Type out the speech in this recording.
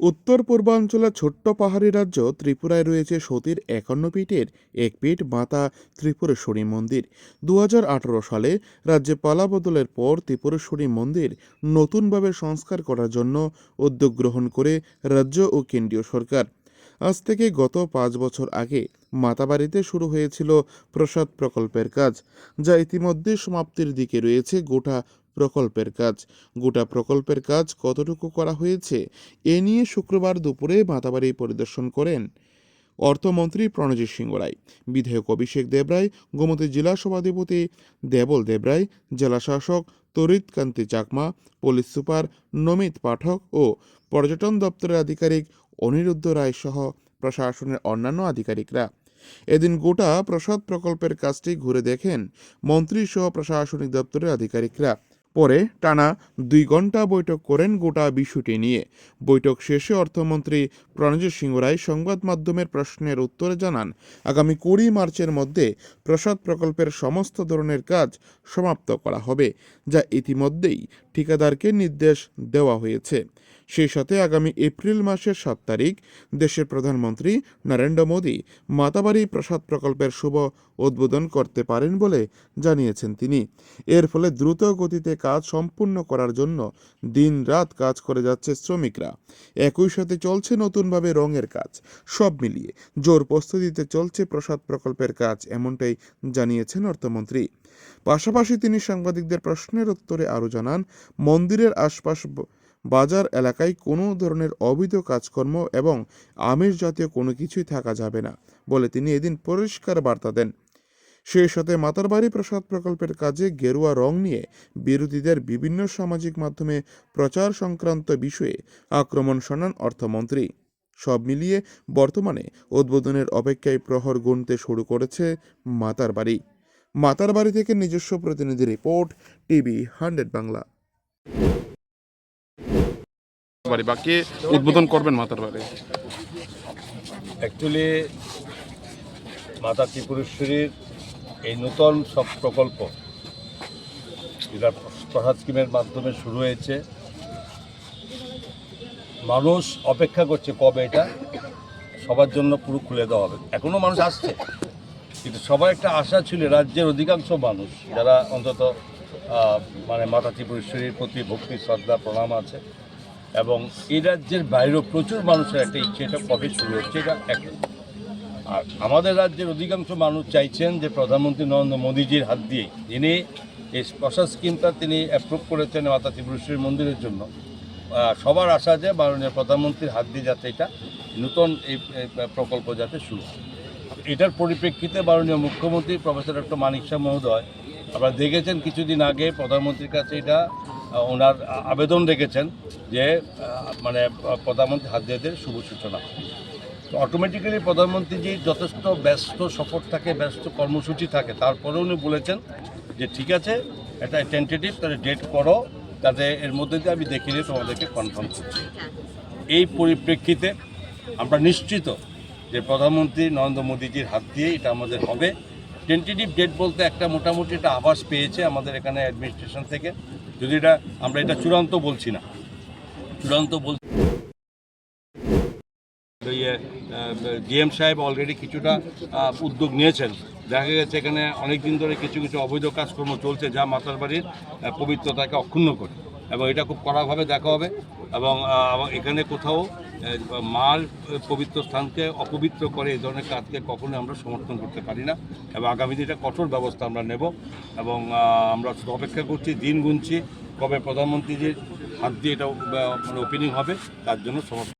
উত্তর পূর্বাঞ্চলের ছোট্ট পাহাড়ি রাজ্য ত্রিপুরায় রয়েছে সতীর একান্ন পীঠের এক পীঠ মাতা ত্রিপুরেশ্বরী মন্দির। দু হাজার আঠারো সালে রাজ্যে পালাবদলের পর ত্রিপুরেশ্বরী মন্দির নতুনভাবে সংস্কার করার জন্য উদ্যোগ গ্রহণ করে রাজ্য ও কেন্দ্রীয় সরকার। আজ থেকে গত পাঁচ বছর আগে মাতাবাড়িতে শুরু হয়েছিল প্রসাদ প্রকল্পের কাজ, যা ইতিমধ্যে সমাপ্তির দিকে রয়েছে গোটা প্রকল্পের কাজ। গোটা প্রকল্পের কাজ কতটুকু করা হয়েছে, এ নিয়ে শুক্রবার দুপুরে মাতাবাড়ি পরিদর্শন করেন অর্থমন্ত্রী প্রণজিৎ সিংহ রায়। বিধায়ক অভিষেক দেবরায়, গোমতী জেলা সভাধিপতি দেবল দেবরায়, জেলা শাসক তরিত কান্তি চাকমা, পুলিশ সুপার নমিত পাঠক ও পর্যটন দপ্তরের আধিকারিক অনিরুদ্ধ রায় সহ প্রশাসনের অন্যান্য আধিকারিকরা। এদিন গোটা প্রসাদ প্রকল্পের কাজটি ঘুরে দেখেন মন্ত্রী সহ প্রশাসনিক দপ্তরের আধিকারিকরা। পরে টানা দুই ঘণ্টা বৈঠক করেন গোটা বিষয়টি নিয়ে। বৈঠক শেষে অর্থমন্ত্রী প্রণজিৎ সিংহ রায় সংবাদ মাধ্যমের প্রশ্নের উত্তরে জানান, আগামী কুড়ি মার্চের মধ্যে প্রসাদ প্রকল্পের সমস্ত ধরনের কাজ সমাপ্ত করা হবে, যা ইতিমধ্যেই ঠিকাদারকে নির্দেশ দেওয়া হয়েছে। সেই সাথে আগামী এপ্রিল মাসের সাত তারিখ দেশের প্রধানমন্ত্রী নরেন্দ্র মোদী মাতাবাড়ি প্রসাদ প্রকল্পের শুভ উদ্বোধন করতে পারেন বলে জানিয়েছেন তিনি। এর ফলে দ্রুত গতিতে কাজ সম্পূর্ণ করার জন্য দিন রাত কাজ করে যাচ্ছে শ্রমিকরা। একই সাথে চলছে নতুনভাবে রঙের কাজ। সব মিলিয়ে জোর প্রস্তুতিতে চলছে প্রসাদ প্রকল্পের কাজ, এমনটাই জানিয়েছেন অর্থমন্ত্রী। পাশাপাশি তিনি সাংবাদিকদের প্রশ্নের উত্তরে আরও জানান, মন্দিরের আশপাশ বাজার এলাকায় কোনো ধরনের অবৈধ কাজকর্ম এবং আমিষ জাতীয় কোনো কিছুই থাকা যাবে না বলে তিনি এদিন পরিষ্কার বার্তা দেন। সেই সাথে মাতারবাড়ি প্রসাদ প্রকল্পের কাজে গেরুয়া রং নিয়ে বিরোধীদের বিভিন্ন সামাজিক মাধ্যমে প্রচার সংক্রান্ত বিষয়ে আক্রমণ শোনান অর্থমন্ত্রী। সব মিলিয়ে বর্তমানে উদ্বোধনের অপেক্ষায় প্রহর গুনতে শুরু করেছে মাতার বাড়ি। মাতার বাড়ি থেকে নিজস্ব প্রতিনিধি রিপোর্ট টিভি হান্ড্রেড বাংলা। বাড়ি বা কে উদ্বোধন করবেন মাতার বাড়ি। অ্যাকচুয়ালি মাতা ত্রিপুরেশ্বরীর এই নতুন সব প্রকল্প যেটা প্রসাদ স্কিমের মাধ্যমে শুরু হয়েছে, মানুষ অপেক্ষা করছে কবে এটা, সবার জন্য পুরো খুলে দেওয়া হবে। এখনও মানুষ আসছে, কিন্তু সবার একটা আশা ছিল, রাজ্যের অধিকাংশ মানুষ যারা অন্তত মানে মাতা ত্রিপুরেশ্বরীর প্রতি ভক্তি, শ্রদ্ধা, প্রণাম আছে এবং এই রাজ্যের বাইরেও প্রচুর মানুষের একটা ইচ্ছে, এটা কবে শুরু হচ্ছে, এটা এক আর আমাদের রাজ্যের অধিকাংশ মানুষ চাইছেন যে প্রধানমন্ত্রী নরেন্দ্র মোদীজির হাত দিয়ে যিনি এই প্রসাদ স্কিমটা তিনি অ্যাপ্রুভ করেছেন মাতা ত্রিপুরেশ্বরী মন্দিরের জন্য। সবার আশা যে মাননীয় প্রধানমন্ত্রীর হাত দিয়ে যাতে এটা নূতন এই প্রকল্প যাতে শুরু হয়। এটার পরিপ্রেক্ষিতে মাননীয় মুখ্যমন্ত্রী প্রফেসর ডক্টর মানিক শাহ মহোদয় আপনারা দেখেছেন কিছুদিন আগে প্রধানমন্ত্রীর কাছে এটা ওনার আবেদন রেখেছেন যে মানে প্রধানমন্ত্রী হাত দিয়ে শুভ সূচনা। তো অটোমেটিক্যালি প্রধানমন্ত্রীজি যথেষ্ট ব্যস্ত সফর থাকে, ব্যস্ত কর্মসূচি থাকে। তারপরেও উনি বলেছেন যে ঠিক আছে, এটা টেন্টেটিভ তাহলে ডেট করো, তাতে এর মধ্যে দিয়ে আমি দেখে নিয়ে তোমাদেরকে কনফার্ম করছি। এই পরিপ্রেক্ষিতে আমরা নিশ্চিত যে প্রধানমন্ত্রী নরেন্দ্র মোদীজির হাত দিয়ে এটা আমাদের হবে। টেন্টেটিভ ডেট বলতে একটা মোটামুটি একটা আভাস পেয়েছে আমাদের এখানে অ্যাডমিনিস্ট্রেশন থেকে। যদি এটা, আমরা এটা চূড়ান্ত বলছি না। চূড়ান্ত বল ডিএম সাহেব অলরেডি কিছুটা উদ্যোগ নিয়েছেন। দেখা গেছে এখানে অনেক দিন ধরে কিছু কিছু অবৈধ কাজকর্ম চলছে যা মাতার বাড়ির পবিত্রতাকে অক্ষুণ্ণ করে। এবং এটা খুব কড়াভাবে দেখা হবে এবং এখানে কোথাও মার পবিত্র স্থানকে অপবিত্র করে এই ধরনের কাজকে কখনোই আমরা সমর্থন করতে পারি না এবং আগামী দিনে কঠোর ব্যবস্থা আমরা নেব এবং আমরা অপেক্ষা করছি, দিন গুনছি কবে প্রধানমন্ত্রীজির হাত দিয়ে এটা মানে ওপেনিং হবে, তার জন্য সমর্থন